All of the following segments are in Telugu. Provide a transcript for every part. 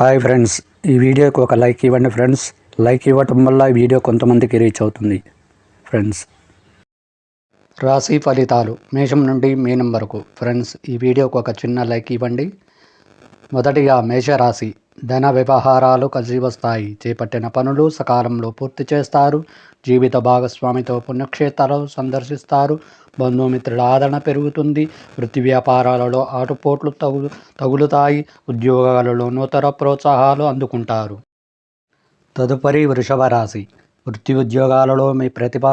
హాయ్ ఫ్రెండ్స్ ఈ వీడియోకి ఒక లైక్ ఇవ్వండి ఫ్రెండ్స్. లైక్ ఇవ్వటం వల్ల ఈ వీడియో కొంతమందికి రీచ్ అవుతుంది. ఫ్రెండ్స్ రాశి ఫలితాలు మేషం నుండి మీనం వరకు ఫ్రెండ్స్ ఈ వీడియోకి ఒక చిన్న లైక్ ఇవ్వండి. మొదటిగా మేషరాశి. ధన వ్యవహారాలు కలిసి వస్తాయి చేపట్టిన పనులు సకాలంలో పూర్తి చేస్తారు. జీవిత భాగస్వామితో పుణ్యక్షేత్రాలు సందర్శిస్తారు. బంధుమిత్రుల ఆదరణ పెరుగుతుంది. వృత్తి వ్యాపారాలలో ఆటుపోట్లు తగు తగులుతాయి. ఉద్యోగాలలో నూతన ప్రోత్సాహాలు అందుకుంటారు. తదుపరి వృషభ రాశి వృత్తి ఉద్యోగాలలో మీ ప్రతిభ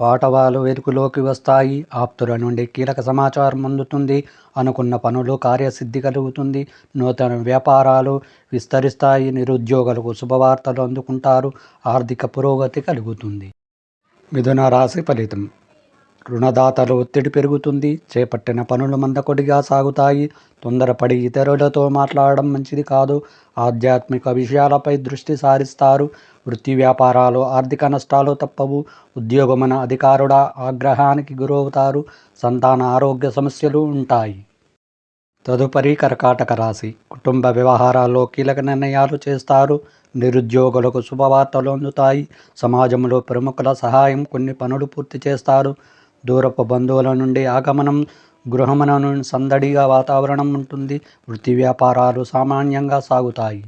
పాటవాలు వెలుగులోకి వస్తాయి. ఆప్తుల నుండి కీలక సమాచారం అందుతుంది. అనుకున్న పనులు కార్యసిద్ధి కలుగుతుంది. నూతన వ్యాపారాలు విస్తరిస్తాయి. నిరుద్యోగులకు శుభవార్తలు అందుకుంటారు. ఆర్థిక పురోగతి కలుగుతుంది. మిథున రాశి ఫలితం. రుణదాతల ఒత్తిడి పెరుగుతుంది. చేపట్టిన పనులు మందకొడిగా సాగుతాయి. తొందరపడి ఇతరులతో మాట్లాడడం మంచిది కాదు. ఆధ్యాత్మిక విషయాలపై దృష్టి సారిస్తారు. వృత్తి వ్యాపారాలు ఆర్థిక నష్టాలు తప్పవు. ఉద్యోగమన అధికారుడ ఆగ్రహానికి గురవుతారు. సంతాన ఆరోగ్య సమస్యలు ఉంటాయి. తదుపరి కర్కాటక రాశి. కుటుంబ వ్యవహారాల్లో కీలక నిర్ణయాలు చేస్తారు. నిరుద్యోగులకు శుభవార్తలు అందుతాయి. సమాజంలో ప్రముఖుల సహాయం కొన్ని పనులు పూర్తి చేస్తారు. దూరపు బంధువుల నుండి ఆగమనం గృహమున సందడిగా వాతావరణం ఉంటుంది. వృత్తి వ్యాపారాలు సామాన్యంగా సాగుతాయి.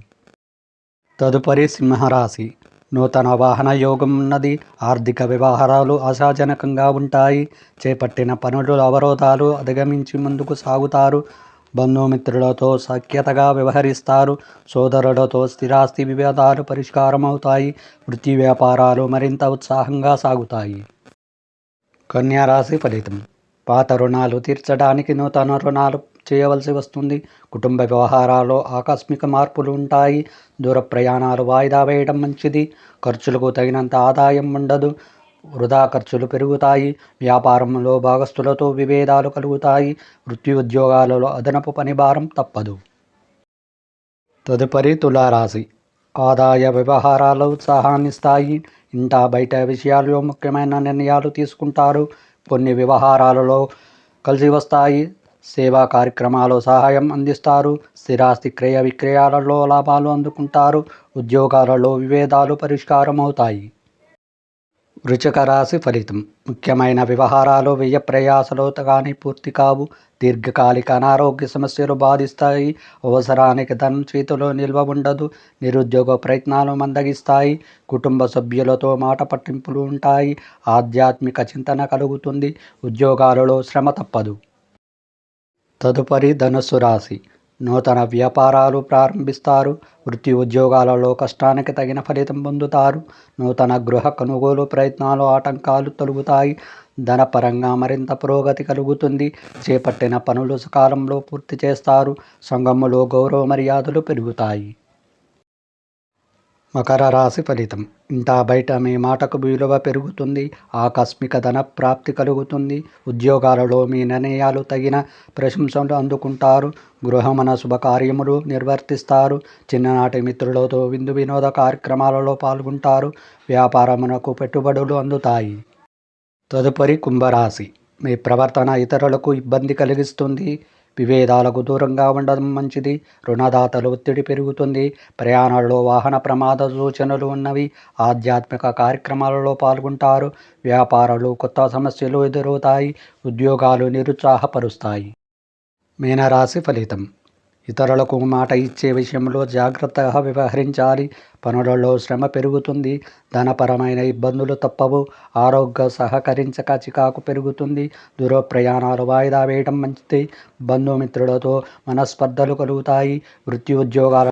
తదుపరి సింహరాశి. నూతన వాహన యోగం ఉన్నది. ఆర్థిక వ్యవహారాలు ఆశాజనకంగా ఉంటాయి. చేపట్టిన పనులు అవరోధాలు అధిగమించి ముందుకు సాగుతారు. బంధుమిత్రులతో సఖ్యతగా వ్యవహరిస్తారు. సోదరులతో స్థిరాస్తి వివాదాలు పరిష్కారం అవుతాయి వృత్తి వ్యాపారాలు మరింత ఉత్సాహంగా సాగుతాయి. కన్యారాశి ఫలితం. పాత రుణాలు తీర్చడానికి నూతన రుణాలు చేయవలసి వస్తుంది. కుటుంబ వ్యవహారాల్లో ఆకస్మిక మార్పులు ఉంటాయి. దూర ప్రయాణాలు వాయిదా వేయడం మంచిది. ఖర్చులకు తగినంత ఆదాయం ఉండదు. వృధా ఖర్చులు పెరుగుతాయి. వ్యాపారంలో భాగస్తులతో విభేదాలు కలుగుతాయి. వృత్తి ఉద్యోగాలలో అదనపు పని భారం తప్పదు. తదుపరి తులారాశి. ఆదాయ వ్యవహారాలు ఉత్సాహాన్నిస్తాయి ఇంట బయట విషయాల్లో ముఖ్యమైన నిర్ణయాలు తీసుకుంటారు. కొన్ని వ్యవహారాలలో కలిసి వస్తాయి. సేవా కార్యక్రమాలు సహాయం అందిస్తారు. స్థిరాస్తి క్రయ విక్రయాలలో లాభాలు అందుకుంటారు. ఉద్యోగాలలో విభేదాలు పరిష్కారం అవుతాయి వృచక రాశి ఫలితం. ముఖ్యమైన వ్యవహారాలు వ్యయ ప్రయాసలు కానీ పూర్తి కావు. దీర్ఘకాలిక అనారోగ్య సమస్యలు బాధిస్తాయి. అవసరానికి ధనం చేతిలో నిల్వ ఉండదు. నిరుద్యోగ ప్రయత్నాలు మందగిస్తాయి. కుటుంబ సభ్యులతో మాట పట్టింపులు ఉంటాయి. ఆధ్యాత్మిక చింతన కలుగుతుంది. ఉద్యోగాలలో శ్రమ తప్పదు. తదుపరి ధనుసు రాశి. నూతన వ్యాపారాలు ప్రారంభిస్తారు. వృత్తి ఉద్యోగాలలో కష్టానికి తగిన ఫలితం పొందుతారు. నూతన గృహ కొనుగోలు ప్రయత్నాలు ఆటంకాలు తొలుగుతాయి. ధనపరంగా మరింత పురోగతి కలుగుతుంది. చేపట్టిన పనులు సకాలంలో పూర్తి చేస్తారు. సంఘములో గౌరవ మర్యాదలు పెరుగుతాయి. మకర రాశి ఫలితం ఇంత బయట మీ మాటకు విలువ పెరుగుతుంది ఆకస్మిక ధన ప్రాప్తి కలుగుతుంది. ఉద్యోగాలలో మీ నిర్ణయాలు తగిన ప్రశంసలు అందుకుంటారు. గృహమన శుభకార్యములు నిర్వర్తిస్తారు. చిన్ననాటి మిత్రులతో విందు వినోద కార్యక్రమాలలో పాల్గొంటారు. వ్యాపారమునకు పెట్టుబడులు అందుతాయి. తదుపరి కుంభరాశి. మీ ప్రవర్తన ఇతరులకు ఇబ్బంది కలిగిస్తుంది. విభేదాలకు దూరంగా ఉండడం మంచిది. రుణదాతలు ఒత్తిడి పెరుగుతుంది. ప్రయాణాల్లో వాహన ప్రమాద సూచనలు ఉన్నవి ఆధ్యాత్మిక కార్యక్రమాలలో పాల్గొంటారు. వ్యాపారాలు కొత్త సమస్యలు ఎదురవుతాయి. ఉద్యోగాలు నిరుత్సాహపరుస్తాయి. మీనరాశి ఫలితం. ఇతరులకు మాట ఇచ్చే విషయంలో జాగ్రత్తగా వ్యవహరించాలి. పనులలో శ్రమ పెరుగుతుంది. ధనపరమైన ఇబ్బందులు తప్పవు. ఆరోగ్య సహకరించక చికాకు పెరుగుతుంది. దూర ప్రయాణాలు వాయిదా వేయడం మంచిది. బంధుమిత్రులతో మనస్పర్ధలు కలుగుతాయి. వృత్తి ఉద్యోగాల